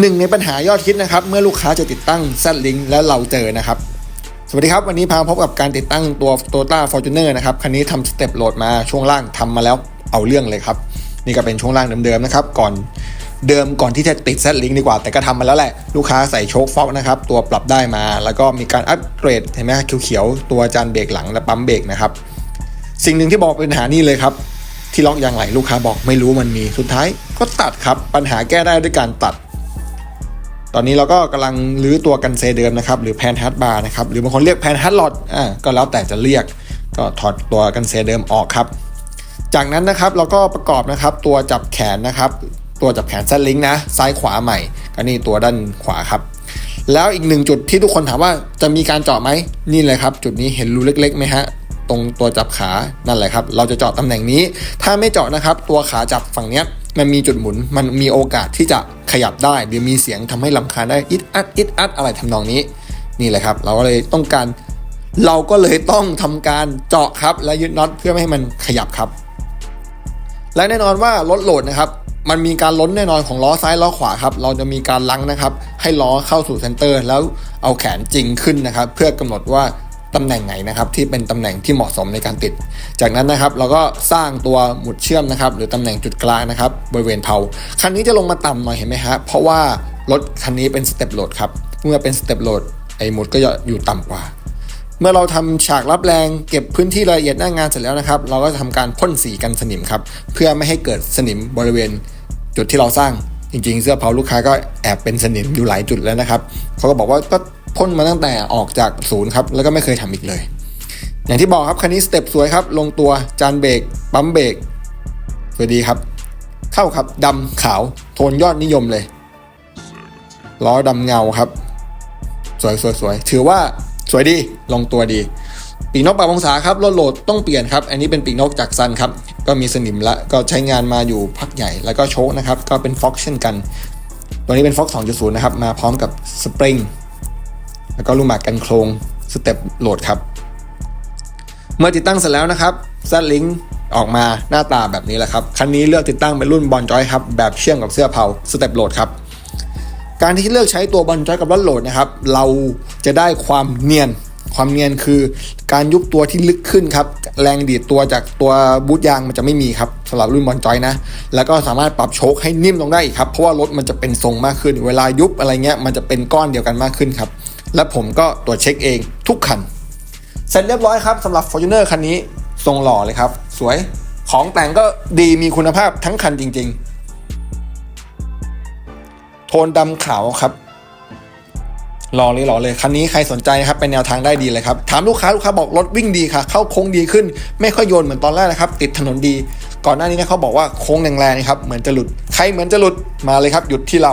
หนึ่งในปัญหายอดฮิตนะครับ เมื่อลูกค้าจะติดตั้ง Z Link และเราเจอนะครับ สวัสดีครับ วันนี้พาพบกับการติดตั้งตัว Toyota Fortuner นะครับ คันนี้ทำสเต็ปโหลดมาช่วงล่างทำมาแล้วเอาเรื่องเลยครับ นี่ก็เป็นช่วงล่างเดิมๆนะครับ ก่อนเดิมก่อนที่จะติด Z Link ดีกว่า แต่ก็ทำมาแล้วแหละ ลูกค้าใส่โชคฟอกนะครับ ตัวปรับได้มา แล้วก็มีการอัปเกรดเห็นไหมเขียวๆตัวจานเบรกหลังและปั๊มเบรกนะครับ สิ่งหนึ่งที่บอกเป็นปัญหานี่เลยครับที่ล็อกยางไหลลูกค้าบอกไม่รู้มันมี สุดท้ายก็ตัดครับ ปัญหาแก้ได้ด้วยการตัด ตอนนี้เราก็กำลังรื้อตัวกันเซเดิมนะครับหรือแพนฮัตบาร์นะครับหรือบางคนเรียกแพนฮัตหลอดอ่าก็แล้วแต่จะเรียกก็ถอดตัวกันเซเดิมออกครับ จากนั้นนะครับเราก็ประกอบนะครับตัวจับแขนนะครับตัวจับแขนเซลิงนะซ้ายขวาใหม่ก็นี่ตัวด้านขวาครับ แล้วอีกหนึ่งจุดที่ทุกคนถามว่าจะมีการเจาะไหมนี่เลยครับ จุดนี้เห็นรูเล็กๆไหมฮะ ตรงตัวจับขานั่นแหละครับ เราจะเจาะตำแหน่งนี้ ถ้าไม่เจาะนะครับ ตัวขาจับฝั่งเนี้ยมันมีจุดหมุน มันมีโอกาสที่จะขยับได้หรือมีเสียงทำให้ลำคาญได้อิดอัดอิดอัดอะไรทำนองนี้ นี่แหละครับ เราก็เลยต้องการ เราก็เลยต้องทำการเจาะครับ และยึดน็อตเพื่อไม่ให้มันขยับครับ และแน่นอนว่ารถโหลดนะครับมันมีการล้นแน่นอนของล้อซ้ายล้อขวาครับ เราจะมีการลังนะครับ ให้ล้อเข้าสู่เซนเตอร์ แล้วเอาแขนจริงขึ้นนะครับ เพื่อกำหนดว่า ตำแหน่งไหนนะครับที่เป็นตำแหน่งที่เหมาะสมในการติด จากนั้นนะครับเราก็สร้างตัวหมุดเชื่อมนะครับหรือตำแหน่งจุดกลางนะครับบริเวณเพาคันนี้จะลงมาต่ำหน่อยเห็นไหมฮะเพราะว่ารถคันนี้เป็นสเต็ปโหลดครับเมื่อเป็นสเต็ปโหลดไอ้หมุดก็จะอยู่ต่ำกว่า เมื่อเราทำฉากรับแรงเก็บพื้นที่รายละเอียดหน้างานเสร็จแล้วนะครับ เราก็จะทำการพ่นสีกันสนิมครับเพื่อไม่ให้เกิดสนิมบริเวณจุดที่เราสร้างจริงๆ เสื้อเผาลูกค้าก็แอบเป็นสนิมอยู่หลายจุดแล้วนะครับเขาก็บอกว่าก็ พ่นมาตั้งแต่ออกจากศูนย์ครับแล้วก็ไม่เคยทำอีกเลย อย่างที่บอกครับคันนี้สเต็ปสวยครับ ลงตัวจานเบรกปั๊มเบรกสวยดีครับ เข้าครับดำขาวโทนยอดนิยมเลยล้อดำเงาครับ สวยสวยสวยถือว่าสวยดีลงตัวดีปีกนกปรับองศาครับรถโหลดต้องเปลี่ยนครับ อันนี้เป็นปีกนกจากซันครับ ก็มีสนิมละก็ใช้งานมาอยู่พักใหญ่ แล้วก็โชคนะครับ ก็เป็นฟ็อกเช่นกัน ตัวนี้เป็นฟ็อก2.0 นะครับ มาพร้อมกับสปริง แล้วก็ลูกหมากกันโครงสเต็ปโหลดครับ เมื่อติดตั้งเสร็จแล้วนะครับซัดลิงออกมาหน้าตาแบบนี้แหละครับ คันนี้เลือกติดตั้งเป็นรุ่นบอลจอยครับ แบบเชื่อมกับเสื้อเผาสเต็ปโหลดครับ การที่เลือกใช้ตัวบอลจอยกับรถโหลดนะครับ เราจะได้ความเนียน ความเนียนคือการยุบตัวที่ลึกขึ้นครับ แรงดีดตัวจากตัวบูทยางมันจะไม่มีครับสำหรับรุ่นบอลจอยนะ แล้วก็สามารถปรับโชคให้นิ่มลงได้อีกครับ เพราะว่ารถมันจะเป็นทรงมากขึ้น เวลายุบอะไรเงี้ย มันจะเป็นก้อนเดียวกันมากขึ้นครับ และผมก็ตรวจเช็คเองทุกคัน เสร็จเรียบร้อยครับสำหรับ Fortuner คันนี้ทรงหล่อเลยครับ สวยของแต่งก็ดีมีคุณภาพทั้งคันจริง ๆ โทนดำขาวครับรอเลยรอเลย คันนี้ใครสนใจนะครับเป็นแนวทางได้ดีเลยครับ ถามลูกค้าลูกค้าบอกรถวิ่งดีค่ะ เข้าโค้งดีขึ้น ไม่ค่อยโยนเหมือนตอนแรกนะครับ ติดถนนดี ก่อนหน้านี้นะเขาบอกว่าโค้งแรงๆนะครับเหมือนจะหลุด ใครเหมือนจะหลุดมาเลยครับ หยุดที่เรา